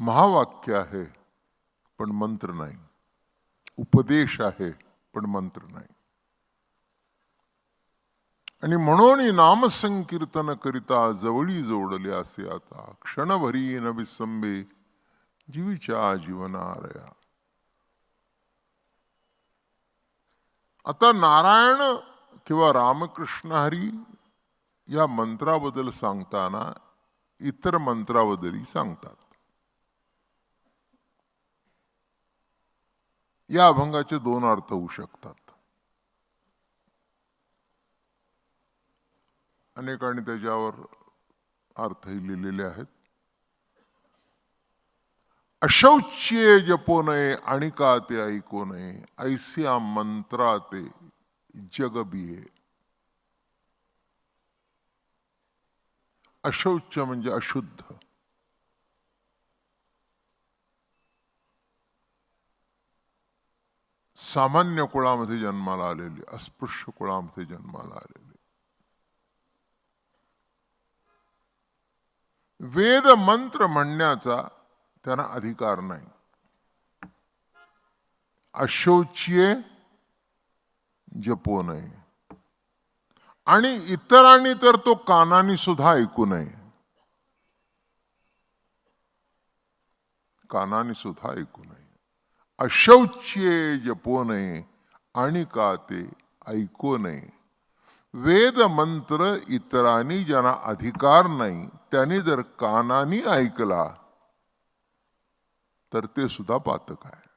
महावाक्य आहे पण मंत्र नाही. उपदेश आहे पण मंत्र नाही. आणि म्हणून नामसंकीर्तन करिता जवळी जोडले असे आता क्षणभरी न विसंबे जीवीच्या जीवनारया आता नारायण किंवा रामकृष्ण हरी या मंत्राबद्दल सांगताना इतर मंत्राबद्दलही सांगतात. या अभंगाचे दोन अर्थ होऊ शकतात. अनेकांनी त्याच्यावर अर्थही लिहिलेले आहेत. अशौच्ये जपो नये आणि का ते ऐकू नये ऐसिया मंत्रा ते जग बिये अशौच म्हणजे अशुद्ध. सामान्य कुळामध्ये जन्माला आलेली अस्पृश्य कुळामध्ये जन्माला आलेली. वेद मंत्र म्हणण्याचा त्यांना अधिकार नाही. अशोचिये जपो नये. आणि इतरांनी तर तो कानाने सुद्धा ऐकू नये. कानाने सुद्धा ऐकू नये. अशौच्ये जपो नये आणि का ते ऐकू नये वेद मंत्र इतरांनी ज्यांना अधिकार नाही त्यांनी जर कानानी ऐकला तर ते सुद्धा पातक आहे.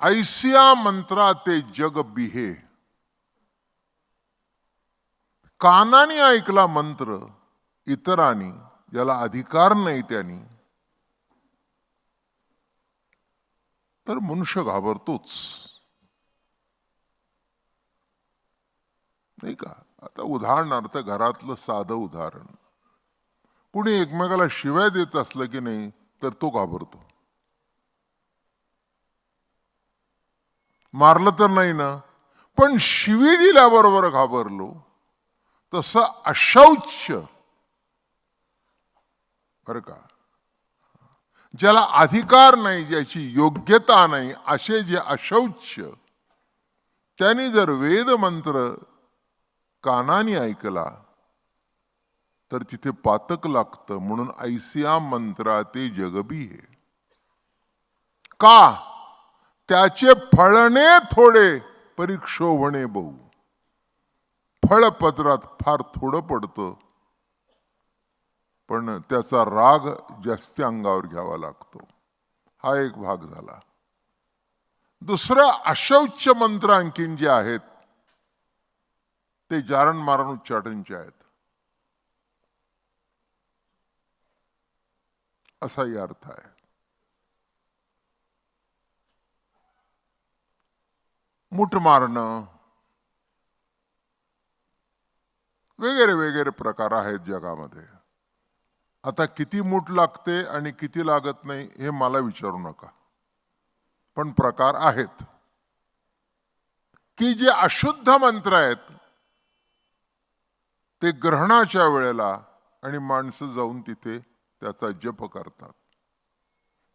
ऐसिया मंत्रा ते जग बिहे. कानाने ऐकला मंत्र इतरांनी याला अधिकार नाही त्यांनी तर मनुष्य घाबरतोच. नाही का? आता उदाहरणार्थ घरातलं साधं उदाहरण. कुणी एकमेकाला शिवाय देत असलं की नाही तर तो घाबरतो. मारलं तर नाही ना पण शिवी दिल्याबरोबर घाबरलो. तसं अशौच बरं का? ज्याला अधिकार नाही ज्याची योग्यता नाही असे जे अशौच त्यांनी जर वेद मंत्र कानाने ऐकला तर तिथे पातक लागतं. म्हणून ऐसिया मंत्रा ते जगबी हे. का? त्याचे फळणे थोडे परिक्षोभणे बहु. फळपत्रात फार थोडं पडतं. पण त्याचा राग जास्त अंगावर घ्यावा लागतो. हा एक भाग झाला. दुसरं अशौच मंत्र आणखीन जे आहेत ते जारण मारण उच्चाटनचे आहेत. असाही अर्थ आहे. मुठ मारणं वगैरे वगैरे प्रकार आहेत जगामध्ये. आता किती मूठ लागते आणि किती लागत नाही हे मला विचारू नका. पण प्रकार आहेत. की जे अशुद्ध मंत्र आहेत ते ग्रहणाच्या वेळेला आणि माणसं जाऊन तिथे त्याचा जप करतात.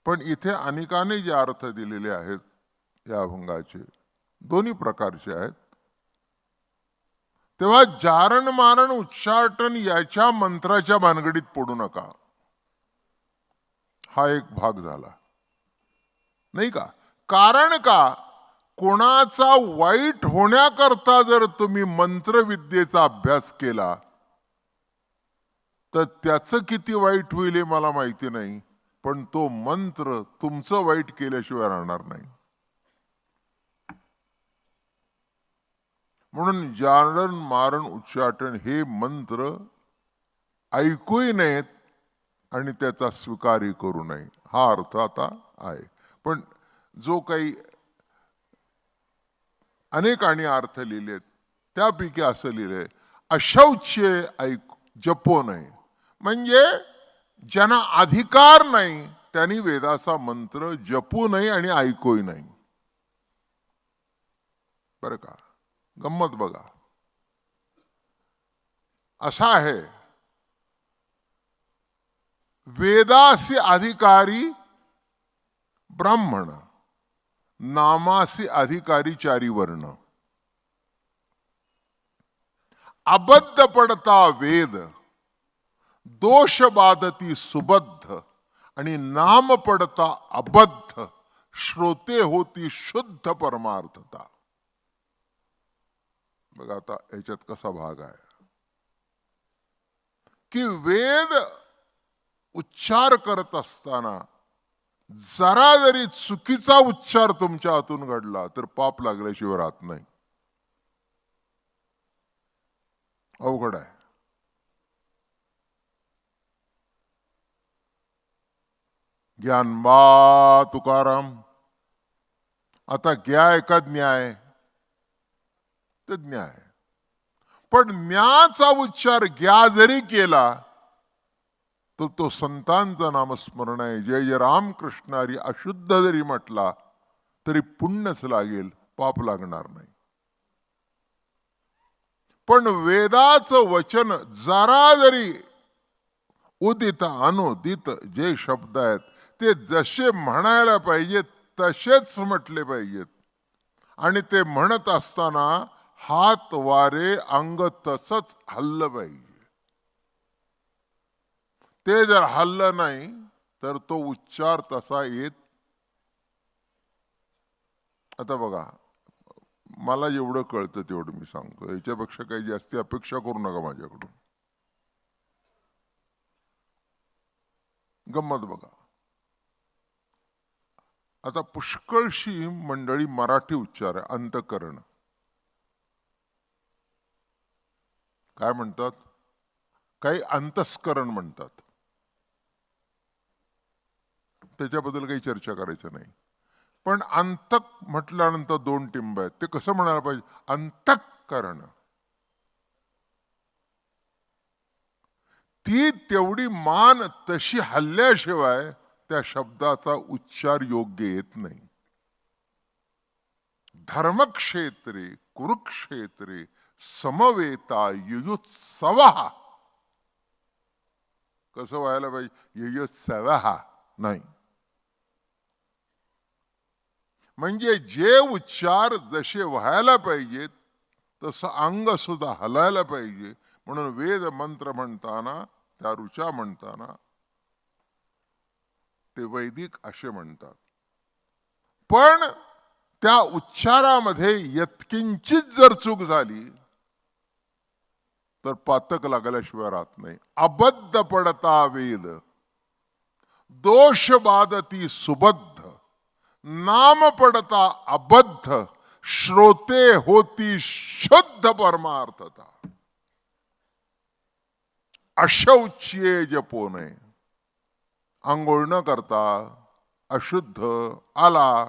पण इथे अनेकाने जे अर्थ दिलेले आहेत या अभंगाचे दोन्ही प्रकारचे आहेत. तेव्हा जारण मारण उच्चाटन याच्या मंत्राच्या भानगडीत पडू नका. हा एक भाग झाला. नाही का? कारण का? कोणाचा वाईट होण्याकरता जर तुम्ही मंत्रविद्येचा अभ्यास केला तर त्याचं किती वाईट होईल हे मला माहिती नाही पण तो मंत्र तुमचं वाईट केल्याशिवाय राहणार नाही. म्हणून जारण मारण उच्चाटन हे मंत्र ऐकूही नयेत आणि त्याचा स्वीकारही करू नये. हा अर्थ आता आहे. पण जो काही अनेकांनी अर्थ लिहिलेत त्यापैकी असं लिहिलंय अशौच्य ऐक जपो नये. म्हणजे ज्यांना अधिकार नाही त्यांनी वेदाचा मंत्र जपू नये आणि ऐकूही नाही बरं का? गंमत बघा. असा आहे. वेदासी अधिकारी ब्राह्मण नामासी अधिकारी चारी वर्ण. अबद्ध पडता वेद दोष बाधती सुबद्ध आणि नाम पडता अबद्ध श्रोते होती शुद्ध परमार्थता. मग आता याच्यात कसा भाग आहे. की वेद उच्चार करत असताना जरा जरी चुकीचा उच्चार तुमच्या हातून घडला तर पाप लागल्याशिवाय राहत नाही. अवघड आहे. ज्ञानबा तुकाराम. आता ग्या का न्याय. तर आहे. पण ज्ञाचा उच्चार ग्या जरी केला तर तो संतांचा नामस्मरण आहे. जय जय रामकृष्ण अशुद्ध जरी म्हटला तरी पुण्यच लागेल पाप लागणार नाही. पण वेदाचं वचन जरा जरी उदित अनुदित जे शब्द आहेत ते जसे म्हणायला पाहिजेत तसेच म्हटले पाहिजेत. आणि ते म्हणत असताना हात वारे अंग तसंच हल्लं पाहिजे ते जर हल्लं नाही तर तो उच्चार तसा येत. आता बघा मला एवढं कळतं तेवढं मी सांगतो. याच्यापेक्षा काही जास्ती अपेक्षा करू नका माझ्याकडून. गंमत बघा. आता पुष्कळशी मंडळी मराठी उच्चार आहे अंतकरण. काय म्हणतात? काही अंतस्करण म्हणतात. त्याच्याबद्दल काही चर्चा करायचं नाही. पण अंतक म्हटल्यानंतर दोन टिंब आहेत. ते कसं म्हणायला पाहिजे? अंतकरण. ती तेवढी मान तशी हल्ल्याशिवाय त्या शब्दाचा उच्चार योग्य येत नाही. धर्मक्षेत्रे कुरुक्षेत्रे समवेता युयुत्सव. कसं व्हायला पाहिजे? युयुत्सव नाही. म्हणजे जे उच्चार जसे व्हायला पाहिजेत तसं अंग सुद्धा हलायला पाहिजे. म्हणून वेद मंत्र म्हणताना त्या ऋचा म्हणताना ते वैदिक असे म्हणतात. पण त्या उच्चारामध्ये यत्किंचित जर चूक झाली तर पातक लागल्याशिवाय राहत नाही. अबद्ध पडता वेद. दोष बाधती सुबद्ध. नाम पडता अबद्ध. श्रोते होती शुद्ध परमार्थता. अशौच्ये जपो नये आंघोळ न करता अशुद्ध आला.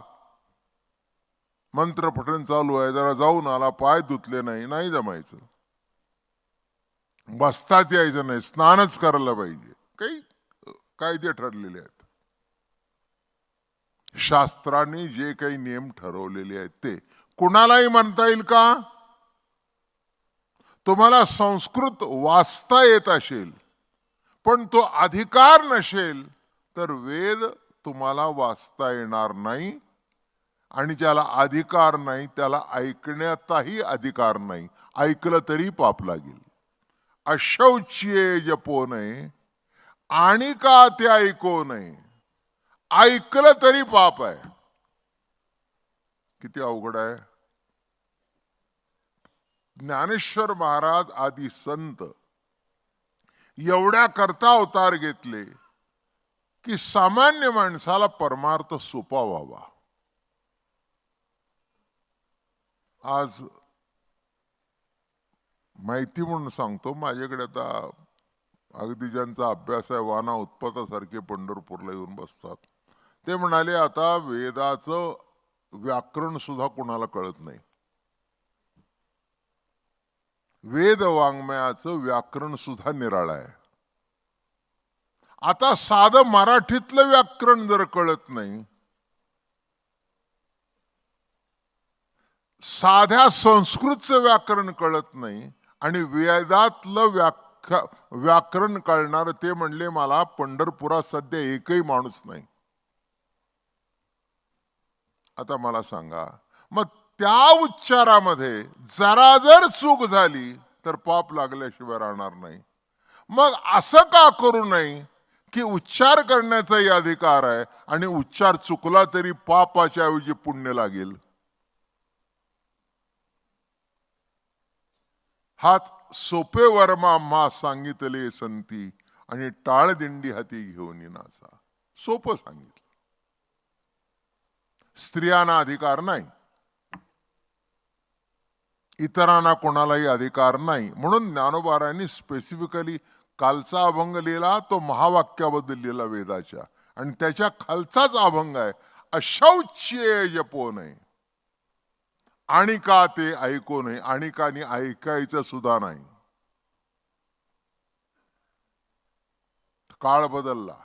मंत्र पठण चालू आहे जरा जाऊन आला पाय धुतले नाही नाही जमायचं. बसताच यायचं नाही. स्नानच करायला पाहिजे. काही कायदे ठरलेले आहेत. शास्त्रांनी जे काही नियम ठरवलेले आहेत ते. कुणालाही म्हणता येईल का? तुम्हाला संस्कृत वाचता येत असेल पण तो अधिकार नसेल तर वेद तुम्हाला वाचता येणार नाही आणि ज्याला अधिकार नाही त्याला ऐकण्याचाही अधिकार नाही. ऐकलं तरी पाप लागेल. अशौच्ये जपो नये आणि का ते ऐको नये? ऐकलं तरी पाप आहे. किती अवघड आहे. ज्ञानेश्वर महाराज आदी संत एवढ्या करता अवतार घेतले की सामान्य माणसाला परमार्थ सोपा व्हावा. आज माहिती म्हणून सांगतो माझ्याकडे आता अगदी ज्यांचा अभ्यास आहे वाना उत्पत्तासारखे पंढरपूरला येऊन बसतात. ते म्हणाले आता वेदाचं व्याकरण सुद्धा कोणाला कळत नाही. वेद वाङ्मयाचं व्याकरण सुद्धा निराळ आहे. आता साधं मराठीतलं व्याकरण जर कळत नाही साध्या संस्कृतचं व्याकरण कळत नाही आणि वेदातलं व्याख्या व्याकरण कळणार ते म्हणले मला पंढरपुरात सध्या एकही माणूस नाही. आता मला सांगा मग त्या उच्चारामध्ये जरा जर चूक झाली तर पाप लागल्याशिवाय राहणार नाही. मग असं का करू नये की उच्चार करण्याचाही अधिकार आहे आणि उच्चार चुकला तरी पापाच्या ऐवजी पुण्य लागेल? हात सोपे वर्मा मा सांगितले संती आणि टाळदिंडी हाती घेऊन नाचा सोपं सांगितलं. स्त्रियांना अधिकार नाही. इतरांना कोणालाही अधिकार नाही. म्हणून ज्ञानोबारांनी स्पेसिफिकली कालचा अभंग लिहिला तो महावाक्याबद्दल लिहिला वेदाच्या. आणि त्याच्या खालचाच अभंग आहे अशौच्य जपो नाही आणि का ते ऐकू नये आणि कानी ऐकायचं सुद्धा नाही. काळ बदलला.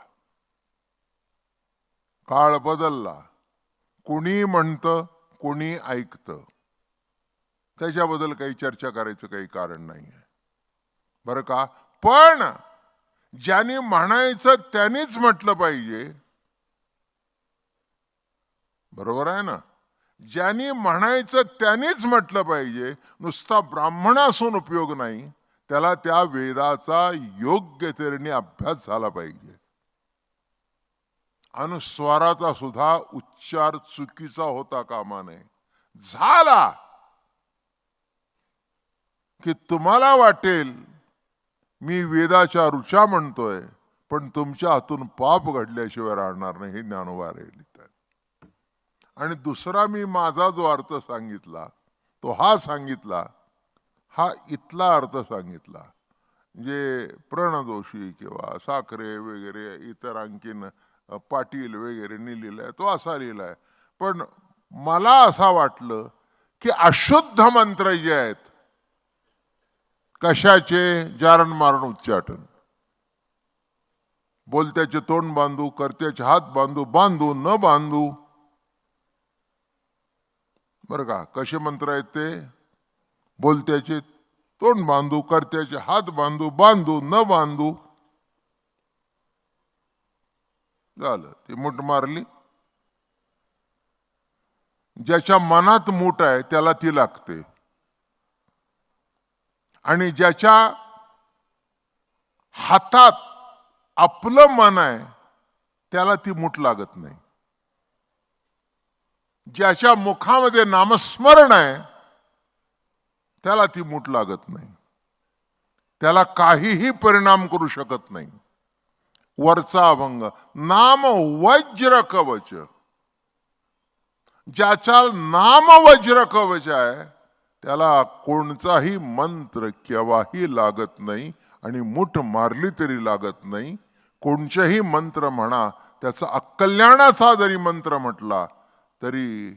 काळ बदलला. कोणी म्हणतं कोणी ऐकतं. त्याच्याबद्दल काही चर्चा करायचं काही कारण नाही आहे बरं का? पण ज्याने म्हणायचं त्यानेच म्हटलं पाहिजे. बरोबर आहे ना? ज्यांनी म्हणायचं त्यानेच म्हटलं पाहिजे नुसता ब्राह्मण असून उपयोग नाही त्याला त्या वेदाचा योग्य तऱ्हेने अभ्यास झाला पाहिजे. अनुस्वाराचा सुद्धा उच्चार चुकीचा होता कामा नये झाला. की तुम्हाला वाटेल मी वेदाच्या रुचा म्हणतोय पण तुमच्या हातून पाप घडल्याशिवाय राहणार नाही हे ज्ञानोबा लिहितात आणि दुसरा मी माझा जो अर्थ सांगितला तो हा सांगितला हा इथला अर्थ सांगितला. जे प्रणदोषी किंवा साखरे वगैरे इतर आणखीन पाटील वगैरे लिहिलाय तो असा लिहिलाय पण मला असा वाटलं की अशुद्ध मंत्र जे आहेत कशाचे? जारण मारण उच्चाटन. बोलत्याचे तोंड बांधू करत्याचे हात बांधू बांधू न बांधू बरं का कसे मंत्र आहेत ते? बोलत्याचे तोंड बांधू करत्याचे हात बांधू बांधू न बांधू. झालं ती मूठ मारली. ज्याच्या मनात मूठ आहे त्याला ती लागते. आणि ज्याच्या हातात आपलं मन आहे त्याला ती मूठ लागत नाही. ज्याच्या मुखामध्ये नामस्मरण आहे त्याला ती मूठ लागत नाही. त्याला काहीही परिणाम करू शकत नाही. वरचा अभंग नाम वज्र कवच ज्याचा नाम वज्र कवच आहे त्याला कोणताही मंत्र केव्हाही लागत नाही आणि मुठ मारली तरी लागत नाही. कोणतेही मंत्र म्हणा त्याचा अकल्याणाचा जरी मंत्र म्हटला तरी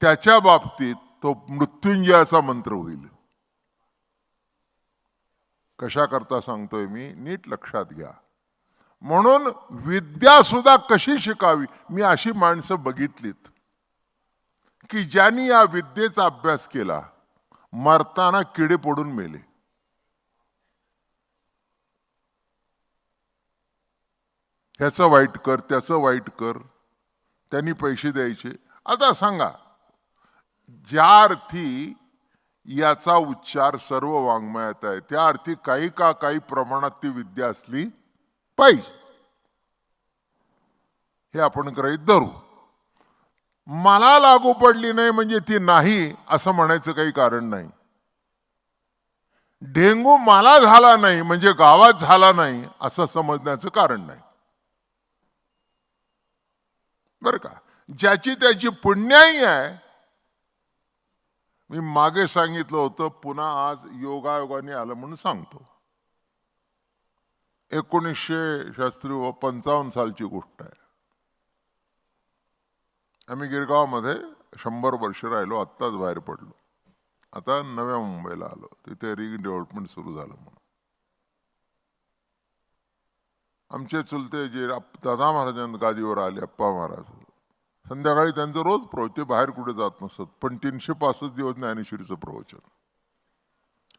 त्याच्या बाबतीत तो मृत्युंजयाचा मंत्र होईल. कशा करता सांगतोय मी? नीट लक्षात घ्या. म्हणून विद्या सुद्धा कशी शिकावी? मी अशी माणसं बघितलीत की ज्यांनी या विद्येचा अभ्यास केला मरताना किडे पडून मेले. ह्याचं वाईट कर त्याचं वाईट कर. त्यांनी पैसे द्यायचे. आता सांगा ज्या अर्थी याचा उच्चार सर्व वाङ्मयात आहे त्या अर्थी काही का काही प्रमाणात ती विद्या असली पाहिजे. हे आपण गृहीत धरू. मला लागू पडली नाही म्हणजे ती नाही असं म्हणायचं काही कारण नाही. डेंगू मला झाला नाही म्हणजे गावात झाला नाही असं समजण्याचं कारण नाही. बर का. ज्याची त्याची पुण्याई आहे. मी मागे सांगितलं होतं पुन्हा आज योगायोगाने आलं म्हणून सांगतो. एकोणीसशे शास्त्री व पंचावन्न सालची गोष्ट आहे. आम्ही गिरगावमध्ये शंभर वर्ष राहिलो आत्ताच बाहेर पडलो. आता नव्या मुंबईला आलो. तिथे रिडेव्हलपमेंट सुरू झालं म्हणून. आमचे चुलते जे दादा महाराजांना गादीवर आले अप्पा महाराज. संध्याकाळी त्यांचं रोज प्रवचन ते बाहेर कुठे जात नसत. पण तीनशे पासष्ट दिवस ज्ञानेश्वरीचं प्रवचन.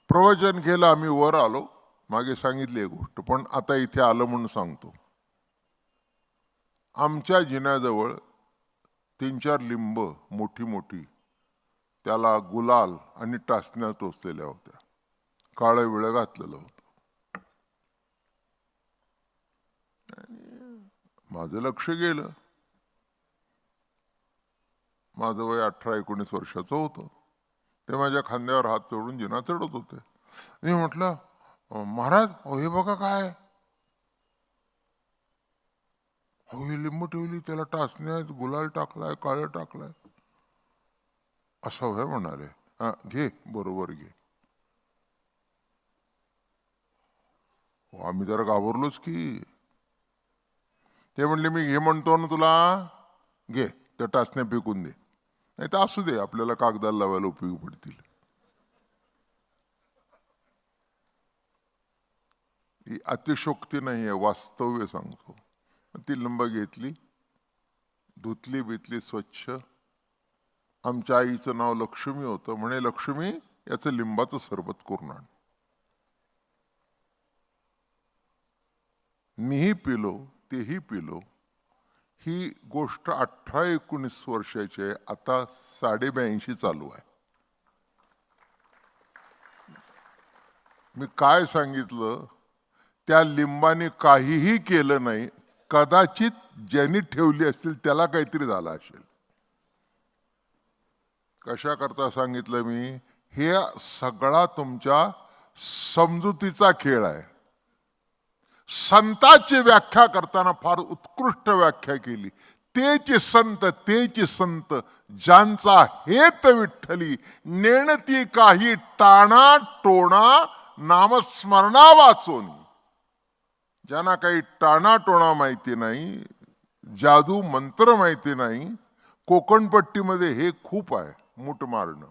प्रवचन केलं आम्ही वर आलो. मागे सांगितली एक गोष्ट पण आता इथे आलं म्हणून सांगतो. आमच्या जिन्याजवळ तीन चार लिंब मोठी मोठी त्याला गुलाल आणि टाचण्या टोचलेल्या होत्या. काळं विळं घातलेलं होतं आणि माझं लक्ष गेलं. माझं वय अठरा एकोणीस वर्षाचं होतं. ते माझ्या खांद्यावर हात चढून जिना चढत होते. मी म्हटलं महाराज अहो, हे बघा काय? हो ही लिंब ठेवली त्याला टाचणे आहेत गुलाल टाकलाय काळं टाकलाय. असं होय म्हणाले. हा घे बरोबर घे. आम्ही जरा घाबरलोच की. ते म्हणले मी घे म्हणतो ना तुला घे त्या टाचण्या फेकून दे. नाही तर असू दे आपल्याला कागदाला लावायला उपयोग पडतील. ही अतिशोक्ती नाही आहे वास्तव्य सांगतो. ती लिंब घेतली धुतली बितली स्वच्छ. आमच्या आईचं नाव लक्ष्मी होतं. म्हणे लक्ष्मी याचं लिंबाचं सरबत करून आण. मीही पिलो. तेही पिलो. ही गोष्ट अठरा एकोणीस वर्षाची आहे आता साडेब्याऐंशी चालू आहे. मी काय सांगितलं? त्या लिंबाने काहीही केलं नाही कदाचित ज्यांनी ठेवली असतील त्याला काहीतरी झालं असेल. कशा करता सांगितलं मी? हे सगळा तुमच्या समजुतीचा खेळ आहे. संताची व्याख्या करताना फार उत्कृष्ट व्याख्या केली. तेची संत तेची संत ज्यांचा हेत विठ्ठली नेणती काही टाणा टोणा नामस्मरणा वाचून. ज्यांना काही टाणा टोणा माहिती नाही जादू मंत्र माहिती नाही कोकणपट्टीमध्ये हे खूप आहे मूठ मारणं